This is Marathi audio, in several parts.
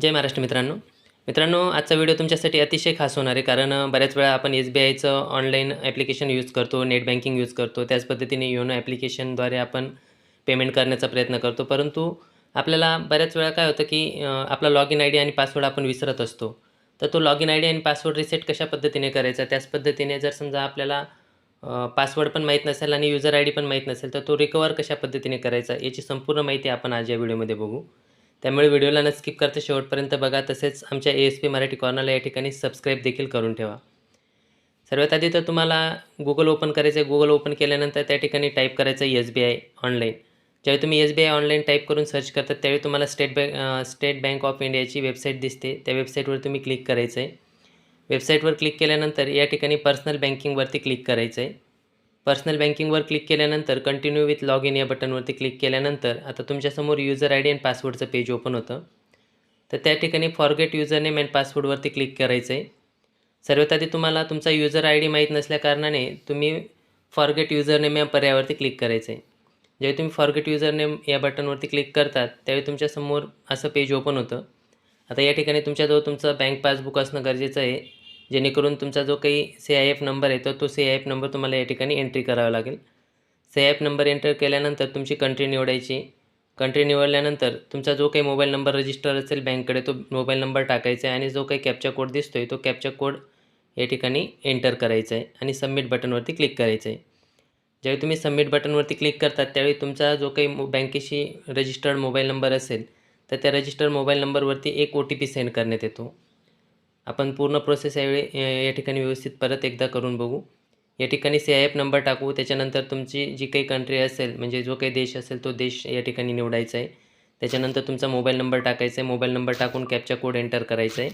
जय महाराष्ट्र मित्रांनो. मित्रांनो आजचा व्हिडिओ तुमच्यासाठी अतिशय खास होणार आहे कारण बऱ्याच वेळा आपण एस बी आयचं ऑनलाईन ॲप्लिकेशन यूज करतो नेट बँकिंग यूज करतो. त्याच पद्धतीने योनो ॲप्लिकेशनद्वारे आपण पेमेंट करण्याचा प्रयत्न करतो. परंतु आपल्याला बऱ्याच वेळा काय होतं की आपला लॉग इन आय डी आणि पासवर्ड आपण विसरत असतो. तर तो लॉग इन आय डी आणि पासवर्ड रिसेट कशा पद्धतीने करायचा? त्याच पद्धतीने जर समजा आपल्याला पासवर्ड पण माहीत नसेल आणि युजर आय डी पण माहीत नसेल तर तो रिकवर कशा पद्धतीने करायचा? याची संपूर्ण माहिती आपण आज या व्हिडिओमध्ये बघू. त्यामुळे व्हिडिओला न स्किप करता शेवटपर्यंत बघा. तसेच आमच्या ए एस पी मराठी कॉर्नरला या ठिकाणी सबस्क्राईब देखील करून ठेवा. सर्वात आधी तर तुम्हाला गुगल ओपन करायचं आहे गुगल ओपन केल्यानंतर त्या ठिकाणी टाईप करायचं आहे एस बी आय ऑनलाईन ज्यावेळी तुम्ही S B I online type करून सर्च करतात त्यावेळी तुम्हाला state bank state bank of इंडियाची वेबसाईट दिसते. त्या वेबसाईटवर तुम्ही क्लिक करायचं आहे वेबसाईटवर क्लिक केल्यानंतर या ठिकाणी पर्सनल बँकिंगवरती क्लिक करायचं आहे पर्सनल बँकिंगवर क्लिक केल्यानंतर कंटिन्यू विथ लॉग इन या बटनवरती क्लिक केल्यानंतर आता तुमच्यासमोर युजर आय डी अँड पासवर्डचं पेज ओपन होतं. तर त्या ठिकाणी फॉरगेट युजर नेम अँड पासवर्डवरती क्लिक करायचं आहे सर्वात आधी तुम्हाला तुमचा युजर आय डी माहीत नसल्याकारणाने तुम्ही फॉरगेट युजर नेम या पर्यायावरती क्लिक करायचं आहे जेव्हा तुम्ही फॉरगेट युजर नेम या बटनवरती क्लिक करतात त्यावेळी तुमच्यासमोर असं पेज ओपन होतं. आता या ठिकाणी तुमच्याजवळ तुमचं बँक पासबुक असणं गरजेचं आहे. जेणेकरून तुमचा जो काही सी आय एफ नंबर आहे तर तो सी आय एफ नंबर तुम्हाला या ठिकाणी एंट्री करावा लागेल. C I F number enter केल्यानंतर तुमची कंट्री निवडायची. कंट्री निवडल्यानंतर तुमचा जो काही मोबाईल नंबर रजिस्टर असेल बँककडे तो मोबाईल नंबर टाकायचा आहे आणि जो काही कॅप्चा कोड दिसतो आहे तो कॅप्चा कोड या ठिकाणी एंटर करायचा आहे आणि सबमिट बटनवरती क्लिक करायचं आहे. ज्यावेळी तुम्ही सबमिट बटनवरती क्लिक करतात त्यावेळी तुमचा जो काही मो बँकेशी रजिस्टर्ड मोबाईल नंबर असेल तर त्या रजिस्टर्ड मोबाईल नंबरवरती एक ओ टी पी सेंड करण्यात येतो. आपण पूर्ण प्रोसेस यावेळी या ठिकाणी व्यवस्थित परत एकदा करून बघू. या ठिकाणी सी आय एफ नंबर टाकू त्याच्यानंतर तुमची जी काही कंट्री असेल म्हणजे जो काही देश असेल तो देश या ठिकाणी निवडायचा आहे. त्याच्यानंतर तुमचा मोबाईल नंबर टाकायचा आहे. मोबाईल नंबर टाकून कॅपचा कोड एंटर करायचा आहे.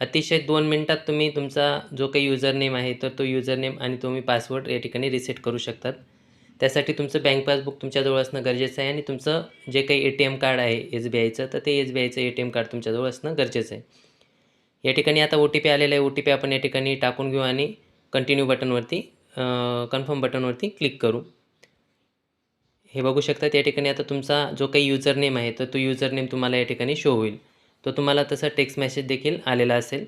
अतिशय दोन मिनटात तुम्ही तुमचा जो काही युजर नेम आहे तर तो युजर नेम आणि तुम्ही पासवर्ड या ठिकाणी रिसेट करू शकतात. त्यासाठी तुमचं बँक पासबुक तुमच्याजवळ असणं गरजेचं आहे आणि तुमचं जे काही ए टी एम कार्ड आहे एस बी आयचं तर ते एस बी आयचं ए टी एम कार्ड तुमच्याजवळ असणं गरजेचं आहे. या ठिकाणी आता ओ टी पी आलेला आहे. ओ टी पी आपण या ठिकाणी टाकून घेऊ आणि कंटिन्यू बटनवरती कन्फर्म बटनवरती क्लिक करू. हे बघू शकतात या ठिकाणी आता तुमचा जो काही युजर नेम आहे तर तो युजर नेम तुम्हाला या ठिकाणी शो होईल. तो तुम्हाला तसा टेक्स्ट मेसेज देखील आलेला असेल.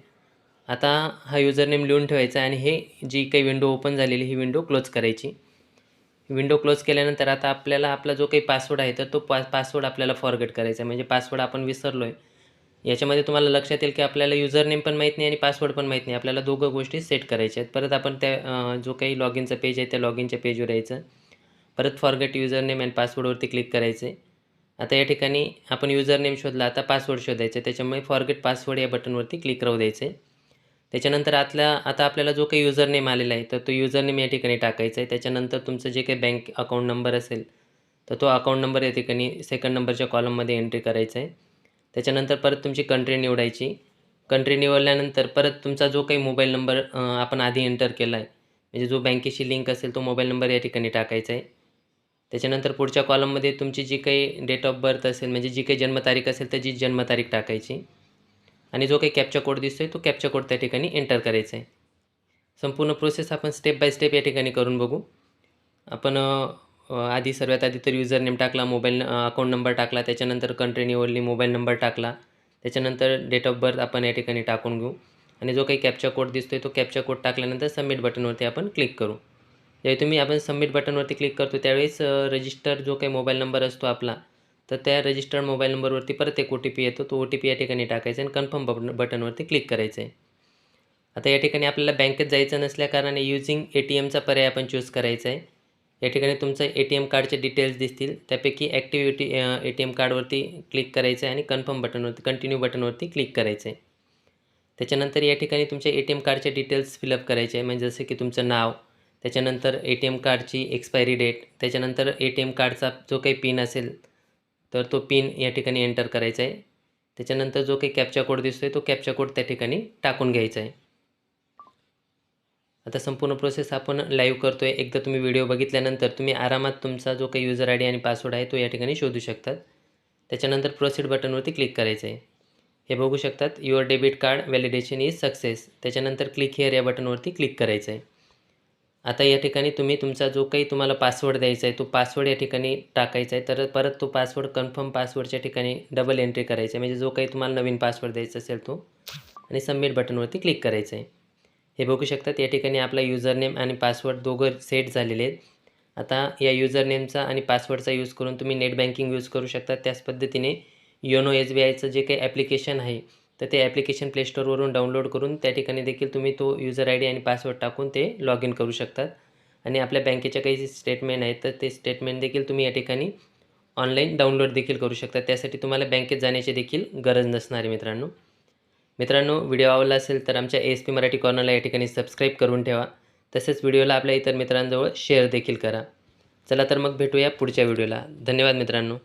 आता हा युजर नेम लिहून ठेवायचा आणि हे जी काही विंडो ओपन झालेली ही विंडो क्लोज करायची. विंडो क्लोज केल्यानंतर आता आपल्याला आपला जो काही पासवर्ड आहे तर तो पा पासवर्ड आपल्याला फॉरगेट करायचा आहे. म्हणजे पासवर्ड आपण विसरलो आहे याच्यामध्ये तुम्हाला लक्षात येईल की आपल्याला युजर नेम पण माहीत नाही आणि पासवर्ड पण माहीत नाही. आपल्याला दोघं गोष्टी सेट करायच्या आहेत. परत आपण त्या जो काही लॉग इनचं पेज आहे त्या लॉग इनच्या पेजवर यायचं. परत फॉरगेट युजर नेम अँड पासवर्डवरती क्लिक करायचं. आहे आता या ठिकाणी आपण युजर नेम शोधला आता पासवर्ड शोधायचं. आहे त्याच्यामुळे फॉरगेट पासवर्ड या बटनवरती क्लिक राहू द्यायचं. आहे त्याच्यानंतर आतल्या आता आपल्याला जो काही युजर नेम आलेला आहे तर तो युजर नेम या ठिकाणी टाकायचा आहे. त्याच्यानंतर तुमचं जे काही बँक अकाउंट नंबर असेल तर तो अकाउंट नंबर या ठिकाणी सेकंड नंबरच्या कॉलममध्ये एंट्री करायचा आहे. त्याच्यानंतर परत तुमची कंट्री निवडायची. कंट्री निवडल्यानंतर परत तुमचा जो काही मोबाईल नंबर आपण आधी एंटर केला आहे म्हणजे जो बँकेशी लिंक असेल तो मोबाईल नंबर या ठिकाणी टाकायचा आहे. त्याच्यानंतर पुढच्या कॉलममध्ये तुमची जी काही डेट ऑफ बर्थ असेल म्हणजे जी काही जन्मतारीख असेल त्याची जन्मतारीख टाकायची. आणि जो काही कॅप्चा कोड दिसतो आहे तो कॅप्चा कोड त्या ठिकाणी एंटर करायचा आहे. संपूर्ण प्रोसेस आपण स्टेप बाय स्टेप या ठिकाणी करून बघू. आपण आधी सर्वात आधी तर युजर नेम टाकला मोबाईल अकाउंट नंबर टाकला त्याच्यानंतर कंट्री निवडली मोबाईल नंबर टाकला त्याच्यानंतर डेट ऑफ बर्थ आपण या ठिकाणी टाकून घेऊ. आणि जो काही कॅप्चा कोड दिसतो आहे तो कॅप्चा कोड टाकल्यानंतर सबमिट बटनवरती आपण क्लिक करू. ज्यावेळी तुम्ही आपण सबमिट बटनवरती क्लिक करतो त्यावेळेस रजिस्टर जो काही मोबाईल नंबर असतो आपला तर त्या रजिस्टर्ड मोबाईल नंबरवरती परत एक ओ टी पी येतो. तो ओ टी पी या ठिकाणी टाकायचा आणि कन्फर्म बटन बटनवरती क्लिक करायचं आहे. आता या ठिकाणी आपल्याला बँकेत जायचं नसल्याकारणाने युजिंग ए टी एमचा पर्याय आपण चूज करायचा आहे. या ठिकाणी तुमचं ए टी एम कार्डचे डिटेल्स दिसतील. त्यापैकी ॲक्टिव्हिटी ए टी एम कार्डवरती क्लिक करायचं आहे आणि कन्फर्म बटनवरती कंटिन्यू बटनवरती क्लिक करायचं आहे. त्याच्यानंतर या ठिकाणी तुमचे ए टी एम कार्डचे डिटेल्स फिलअप करायचे आहे. म्हणजे जसं की तुमचं नाव त्याच्यानंतर ए टी एम कार्डची एक्सपायरी डेट त्याच्यानंतर ए टी एम कार्डचा जो काही पिन असेल तर तो पिन या ठिकाणी एंटर करायचा आहे. त्याच्यानंतर जो काही कॅप्चा कोड दिसतो आहे तो कॅप्चा कोड त्या ठिकाणी टाकून घ्यायचा आहे. आता संपूर्ण प्रोसेस आपण लाईव्ह करतो आहे एकदा तुम्ही व्हिडिओ बघितल्यानंतर तुम्ही आरामात तुमचा जो काही युजर आय डी आणि पासवर्ड आहे तो या ठिकाणी शोधू शकतात. त्याच्यानंतर प्रोसीड बटनवरती क्लिक करायचं आहे हे बघू शकतात your debit card validation is success त्याच्यानंतर क्लिक हिअर या बटनवरती क्लिक करायचं आहे आता या ठिकाणी तुम्ही तुमचा जो काही तुम्हाला पासवर्ड द्यायचा आहे तो पासवर्ड या ठिकाणी टाकायचा आहे तर परत तो पासवर्ड कन्फर्म पासवर्डच्या ठिकाणी डबल एंट्री करायचा आहे म्हणजे जो काही तुम्हाला नवीन पासवर्ड द्यायचा असेल तो. आणि सबमिट बटनवरती क्लिक करायचं आहे हे बघू शकतात. या ठिकाणी आपला युजरनेम आणि पासवर्ड दोघं सेट झालेले आहेत. आता या युजरनेमचा आणि पासवर्डचा यूज करून तुम्ही नेट बँकिंग यूज करू शकता. त्याच पद्धतीने योनो एस बी आयचं जे काही ॲप्लिकेशन आहे तर ते ॲप्लिकेशन प्लेस्टोरवरून डाउनलोड करून त्या ठिकाणी देखील तुम्ही तो युजर आय डी आणि पासवर्ड टाकून ते लॉग इन करू शकतात. आणि आपल्या बँकेच्या काही स्टेटमेंट आहेत तर ते स्टेटमेंट देखील तुम्ही या ठिकाणी ऑनलाईन डाउनलोड देखील करू शकता. त्यासाठी तुम्हाला बँकेत जाण्याची देखील गरज नसणार आहे मित्रांनो. मित्रांनो व्हिडिओ आवडला असेल तर आमच्या एस पी मराठी कॉर्नरला या ठिकाणी सबस्क्राईब करून ठेवा. तसेच व्हिडिओला आपल्या इतर मित्रांजवळ शेअर देखील करा. चला तर मग भेटूया पुढच्या व्हिडिओला. धन्यवाद मित्रांनो.